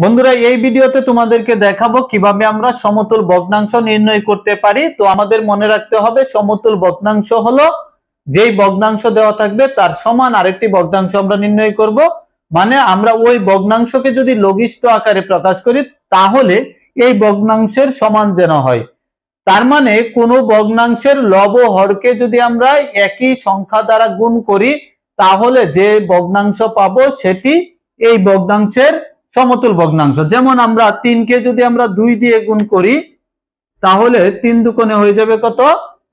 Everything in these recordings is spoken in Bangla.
বন্ধুরা, এই ভিডিওতে তোমাদেরকে দেখাবো কীভাবে আমরা সমতুল ভগ্নাংশ নির্ণয় করতে পারি। তো আমাদের মনে রাখতে হবে, সমতুল ভগ্নাংশ হলো যেই ভগ্নাংশ দেওয়া থাকবে তার সমান আরেকটি ভগ্নাংশ আমরা নির্ণয় করব। মানে আমরা ওই ভগ্নাংশকে যদি লঘিষ্ঠ আকারে প্রকাশ করি, তাহলে এই ভগ্নাংশের সমান যেন হয়। তার মানে কোনো ভগ্নাংশের লব হরকে যদি আমরা একই সংখ্যা দ্বারা গুণ করি, তাহলে যে ভগ্নাংশ পাবো সেটি এই ভগ্নাংশের সমতুল ভগ্নাংশ। যেমন আমরা তিনকে যদি আমরা দুই দিয়ে গুণ করি, তাহলে তিন দুকোণে হয়ে যাবে কত?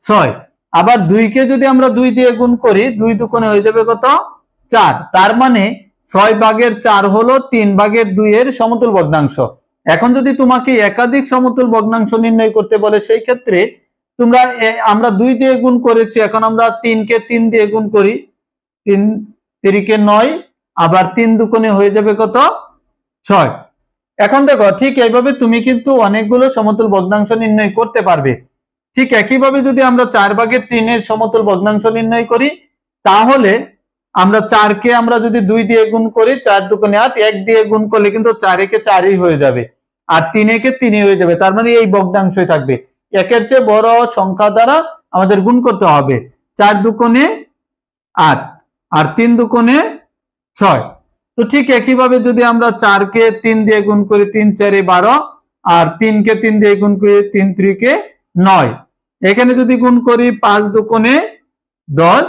ছয়। আবার দুইকে যদি আমরা দুই দিয়ে গুণ করি, দুই দুকোণে হয়ে যাবে কত? চার। তার মানে ছয় ভাগের চার হলো তিন ভাগের দুই এর সমতুল ভগ্নাংশ। এখন যদি তোমাকে একাধিক সমতুল ভগ্নাংশ নির্ণয় করতে বলে, সেই ক্ষেত্রে তোমরা আমরা দুই দিয়ে গুণ করেছি, এখন আমরা তিনকে তিন দিয়ে গুণ করি। তিন, তিরিকে নয়, আবার তিন দুকোণে হয়ে যাবে কত? ছয়। এখন দেখো, ঠিক এইভাবে তুমি কিন্তু অনেকগুলো সমতুল ভগ্নাংশ নির্ণয় করতে পারবে। ঠিক একইভাবে যদি আমরা চার ভাগের তিনের সমতুল ভগ্নাংশ নির্ণয় করি, তাহলে আমরা চারকে আমরা যদি দুই দিয়ে গুণ করি, চার দুকোণে আট, এক দিয়ে গুণ করলে কিন্তু চার একে চারই হয়ে যাবে। আর তিন একে তিনই হয়ে যাবে, তার মানে এই ভগ্নাংশই থাকবে। একের চেয়ে বড় সংখ্যা দ্বারা আমাদের গুণ করতে হবে। চার দুকোণে আট, আর তিন দুকোণে ছয়। তো ঠিক একইভাবে যদি আমরা চারকে তিন দিয়ে গুণ করি তিন, চারে বারো, আর তিনকে তিন দিয়ে গুণ করি তিন, ত্রিকে নয়। এখানে যদি গুণ করি পাঁচ দুকোণে দশ,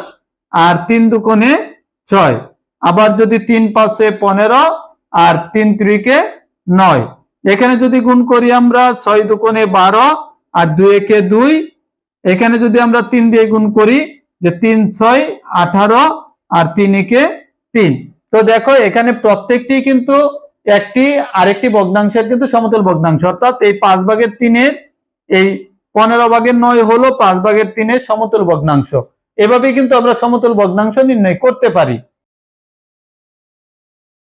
আর তিন দুকোণে ছয়। আবার যদি তিন পাঁচে পনেরো, আর তিন, ত্রিকে নয়। এখানে যদি গুণ করি আমরা ছয় দুকোণে বারো, আর দুই একে দুই। এখানে যদি আমরা তিন দিয়ে গুণ করি যে তিন, ছয়, আঠারো, আর তিন একে তিন। তো দেখো, এখানে প্রত্যেকটি কিন্তু একটি, আরেকটি ভগ্নাংশের কিন্তু সমতল ভগ্নাংশ। অর্থাৎ এই পাঁচ ভাগের তিনের, এই পনেরো ভাগের নয় হলো পাঁচ ভাগের তিনের সমতল ভগ্নাংশ। এভাবে কিন্তু আমরা সমতল ভগ্নাংশ নির্ণয় করতে পারি।